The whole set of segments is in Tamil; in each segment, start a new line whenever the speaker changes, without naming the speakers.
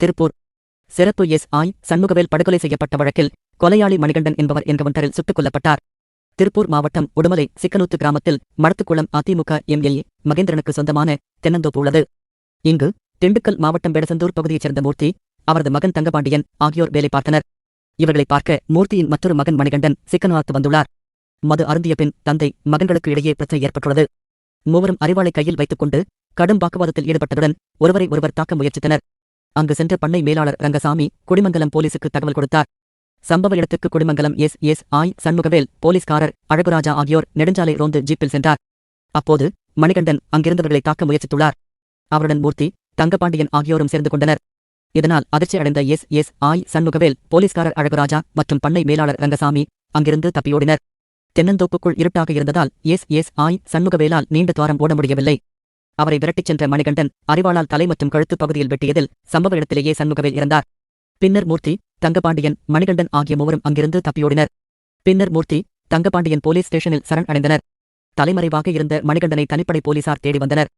திருப்பூர். சிறப்பு எஸ் ஐ சண்முகவேல் படுகொலை செய்யப்பட்ட வழக்கில் கொலையாளி மணிகண்டன் என்பவர் என்கவுண்டரில் சுட்டுக் கொல்லப்பட்டார். திருப்பூர் மாவட்டம் உடுமலை சிக்கனூத்து கிராமத்தில் மடத்துக்குளம் அதிமுக எம்எல்ஏ மகேந்திரனுக்கு சொந்தமான தென்னந்தோப்பு உள்ளது. இங்கு திண்டுக்கல் மாவட்டம் பெடசந்தூர் பகுதியைச் சேர்ந்த மூர்த்தி அவரது மகன் தங்கபாண்டியன் ஆகியோர் வேலை பார்த்தனர். இவர்களை பார்க்க மூர்த்தியின் மற்றொரு மகன் மணிகண்டன் சிக்கனாத்து வந்துள்ளார். மது அருந்திய பின் தந்தை மகன்களுக்கு இடையே பிரச்சனை ஏற்பட்டுள்ளது. மூவரும் அறிவாளை கையில் வைத்துக் கொண்டு கடும் வாக்குவாதத்தில் ஈடுபட்டதுடன் ஒருவரை ஒருவர் தாக்க முயற்சித்தனர். அங்கு சென்ற பண்ணை மேலாளர் ரங்கசாமி குடிமங்கலம் போலீசுக்கு தகவல் கொடுத்தார். சம்பவ இடத்துக்கு குடிமங்கலம் எஸ் எஸ் ஆய் சண்முகவேல் போலீஸ்காரர் அழகுராஜா ஆகியோர் நெடுஞ்சாலை ரோந்து ஜீப்பில் சென்றார். அப்போது மணிகண்டன் அங்கிருந்தவர்களை தாக்க முயற்சித்துள்ளார். அவருடன் மூர்த்தி தங்கபாண்டியன் ஆகியோரும் சேர்ந்து கொண்டனர். இதனால் அதிர்ச்சி அடைந்த எஸ் எஸ் ஆய் சண்முகவேல் போலீஸ்காரர் அழகுராஜா மற்றும் பண்ணை மேலாளர் ரங்கசாமி அங்கிருந்து தப்பியோடினர். தென்னந்தோப்புக்குள் இருட்டாக இருந்ததால் எஸ் எஸ் ஆய் சண்முகவேலால் நீண்ட துவாரம் ஓட முடியவில்லை. அவரை விரட்டிச் சென்ற மணிகண்டன் அறிவாளால் தலை மற்றும் கழுத்துப் பகுதியில் வெட்டியதில் சம்பவ இடத்திலேயே சண்முகவில் இறந்தார் பின்னர் மூர்த்தி தங்கபாண்டியன் மணிகண்டன் ஆகிய மூவரும் அங்கிருந்து தப்பியோடினர். பின்னர் மூர்த்தி தங்கபாண்டியன் போலீஸ் ஸ்டேஷனில் சரண் அடைந்தனர். தலைமறைவாக இருந்த மணிகண்டனை தனிப்படை போலீசார் தேடி வந்தனர்.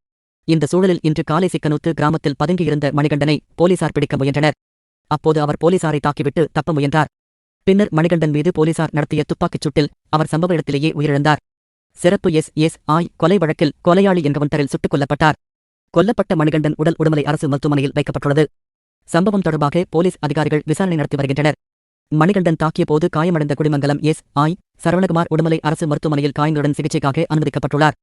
இந்த சூழலில் இன்று காலை சிக்கனூத்து கிராமத்தில் பதுங்கியிருந்த மணிகண்டனை போலீசார் பிடிக்க முயன்றனர். அப்போது அவர் போலீசாரை தாக்கிவிட்டு தப்ப முயன்றார். பின்னர் மணிகண்டன் மீது போலீசார் நடத்திய துப்பாக்கிச் சூட்டில் அவர் சம்பவ இடத்திலேயே உயிரிழந்தார். சிறப்பு எஸ் எஸ் ஆய் கொலை வழக்கில் கொலையாளி என்கவுண்டரில் சுட்டுக் கொல்லப்பட்டார். கொல்லப்பட்ட மணிகண்டன் உடல் உடுமலை அரசு மருத்துவமனையில் வைக்கப்பட்டுள்ளது. சம்பவம் தொடர்பாக போலீஸ் அதிகாரிகள் விசாரணை நடத்தி வருகின்றனர். மணிகண்டன் தாக்கிய போது காயமடைந்த குடிமங்கலம் எஸ் ஆய் சரவணகுமார் உடுமலை அரசு மருத்துவமனையில் காயங்களுடன் சிகிச்சைக்காக அனுமதிக்கப்பட்டுள்ளார்.